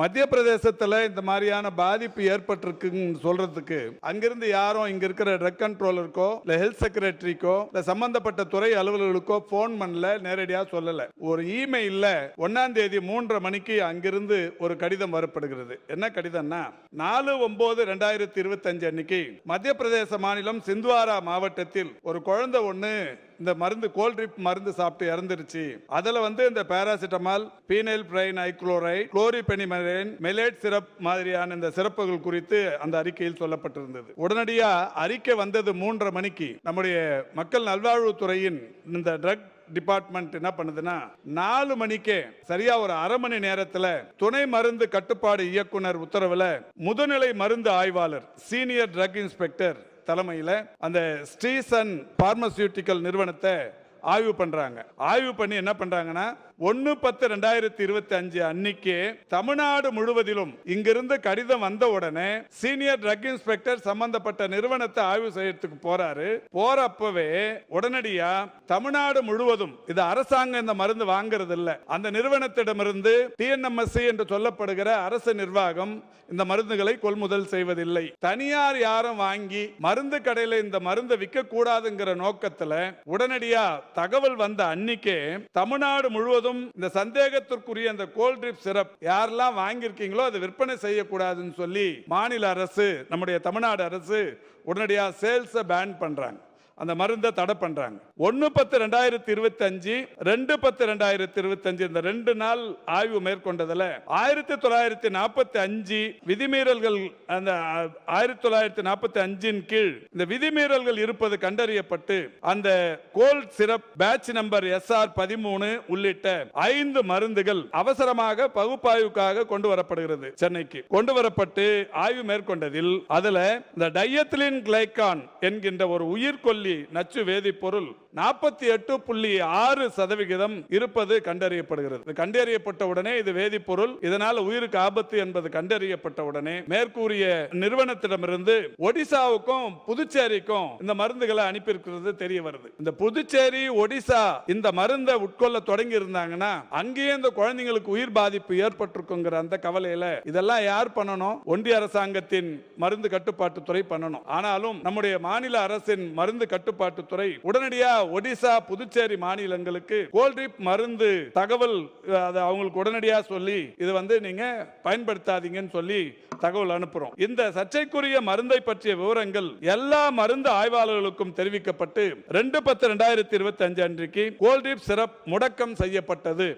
மத்திய பிரதேசத்துல இந்த மாதிரியான பாதிப்பு ஏற்பட்டிருக்குன்னு சொல்றதுக்கு அங்கிருந்து யாரும் இங்க இருக்கிற ட்ரக் கண்ட்ரோலருக்கோ இல்ல ஹெல்த் செக்ரட்டரிக்கோ இல்ல சம்பந்தப்பட்ட துறை அலுவலர்களுக்கோ போன் பண்ணல நேரடியா சொல்லல. ஒரு இமெயில்ல ஒன்னாம் தேதி மூன்றரை மணிக்கு அங்கிருந்து ஒரு கடிதம் வரப்படுகிறது. என்ன கடிதம்னா நாலு ஒன்பது ரெண்டாயிரத்தி இருபத்தஞ்சு அன்னைக்கு மத்திய பிரதேச மாநிலம் சிந்த்வாரா மாவட்டத்தில் ஒரு குழந்தை ஒன்று இந்த மருந்து கோல்ட்ரிப் மருந்து சாப்பிட்டு இறந்துருச்சு. அதுல வந்து இந்த பாராசிட்டமால் பீனைல் பிரைன் ஐக்ளோரைட் குளோரிபெனிமரேன் மெலேட் சிரப் மாதிரியான இந்த சிறப்புகள் குறித்து அந்த அறிக்கையில் சொல்லப்பட்டிருந்தது. உடனடியா அறிக்கை வந்தது மூன்றரை மணிக்கு. நம்முடைய மக்கள் நல்வாழ்வுத்துறையின் இந்த ட்ரக் டிபார்ட்மெண்ட் என்ன பண்ணுதுன்னா நாலு மணிக்கே சரியா ஒரு அரை மணி நேரத்துல துணை மருந்து கட்டுப்பாடு இயக்குனர் உத்தரவுல முதுநிலை மருந்து ஆய்வாளர் சீனியர் ட்ரக் இன்ஸ்பெக்டர் தலைமையில் அந்த ஸ்ரீசன் பார்மசியூட்டிக்கல் நிறுவனத்தை ஆய்வு பண்ணுறாங்க ஆய்வு பண்ணி என்ன பண்ணுறாங்கன்னா ஒன்னு பத்து ரெண்டாயிரத்தி இருபத்தி அஞ்சு அன்னைக்கு தமிழ்நாடு முழுவதிலும் இங்கிருந்து கடிதம் வந்த உடனே சீனியர் ட்ரக் இன்ஸ்பெக்டர் சம்பந்தப்பட்ட நிறுவனத்தை ஆய்வு செய்யறதுக்கு போறாரு. போறப்பவே உடனடியா தமிழ்நாடு முழுவதும் இது அரசாங்கம் இந்த மருந்து வாங்குறது இல்ல அந்த நிறுவனத்திடமிருந்து டிஎன்எம்எஸ்சி என்று சொல்லப்படுகிற அரசு நிர்வாகம் இந்த மருந்துகளை கொள்முதல் செய்வதில்லை. தனியார் யாரும் வாங்கி மருந்து கடையில இந்த மருந்தை விற்க கூடாதுங்கிற நோக்கத்துல உடனடியா தகவல் வந்த அன்னைக்கே தமிழ்நாடு முழுவதும் இந்த சந்தேகத்திற்குரிய அந்த கோல்ட் ட்ரிப் சிரப் யாரெல்லாம் வாங்கியிருக்கீங்களோ அதை விற்பனை செய்யக்கூடாதுன்னு சொல்லி மாநில அரசு நம்முடைய தமிழ்நாடு அரசு உடனடியா சேல்ஸை பேன் பண்றாங்க. அந்த மருந்தை தடை பண்றாங்க. ஒன்னு பத்து ரெண்டாயிரத்தி இருபத்தி அஞ்சு ரெண்டு பத்து ரெண்டாயிரத்தி இருபத்தி அஞ்சு இந்த ரெண்டு நாள் ஆய்வு மேற்கொண்டதுல ஆயிரத்தி தொள்ளாயிரத்தி நாற்பத்தி அஞ்சு விதிமீறல்கள் அந்த ஆயிரத்தி தொள்ளாயிரத்தி நாற்பத்தி அஞ்சின் கீழ் இந்த விதிமீறல்கள் இருப்பது கண்டறியப்பட்டு அந்த cold syrup batch number SR பதிமூணு உள்ளிட்ட ஐந்து மருந்துகள் அவசரமாக பகுப்பாய்வுக்காக கொண்டு வரப்படுகிறது சென்னைக்கு. கொண்டு வரப்பட்டு ஆய்வு மேற்கொண்டதில் அதுல இந்த டையத்திலின் கிளைகான் என்கின்ற ஒரு உயிர்கொல்லி நச்சு வேதிப்பொருள் நாற்பத்தி எட்டு புள்ளி ஆறு சதவிகிதம் இருப்பது கண்டறியப்படுகிறது. இது கண்டறியப்பட்ட உடனே இது வேதிப்பொருள். இதனால் உயிருக்கு ஆபத்து என்பது கண்டறியப்பட்ட உடனே மேற்கூறிய நிறுவனத்திடமிருந்து ஒடிசாவுக்கும் புதுச்சேரிக்கும் இந்த மருந்துகளை அனுப்பியிருக்கிறது தெரிய வருது. இந்த புதுச்சேரி ஒடிசா இந்த மருந்தை உட்கொள்ள தொடங்கி இருந்தாங்கன்னா அங்கேயே இந்த குழந்தைங்களுக்கு உயிர் பாதிப்பு ஏற்பட்டிருக்குங்கிற அந்த கவலையில இதெல்லாம் யார் பண்ணணும்? ஒன்றிய அரசாங்கத்தின் மருந்து கட்டுப்பாட்டு துறை பண்ணணும். ஆனாலும் நம்முடைய மாநில அரசின் மருந்து கட்டுப்பாட்டு துறை உடனடியா ஒடிசா புதுச்சேரி மாநிலங்களுக்கு கோல்ட்ரிப் மருந்து தகவல் அதை அவங்களுக்கு உடனடியா சொல்லி இது வந்து நீங்க பயன்படுத்தாதீங்கன்னு சொல்லி தகவல் அனுப்புறோம். இந்த சர்ச்சைக்குரிய மருந்தை பற்றிய விவரங்கள் எல்லா மருந்து ஆய்வாளர்களுக்கும் தெரிவிக்கப்பட்டு ரெண்டு பத்து ரெண்டாயிரத்தி இருபத்தி அஞ்சு அன்றைக்கு கோல்ட்ரிப் சிறப் முடக்கம் செய்யப்பட்டது.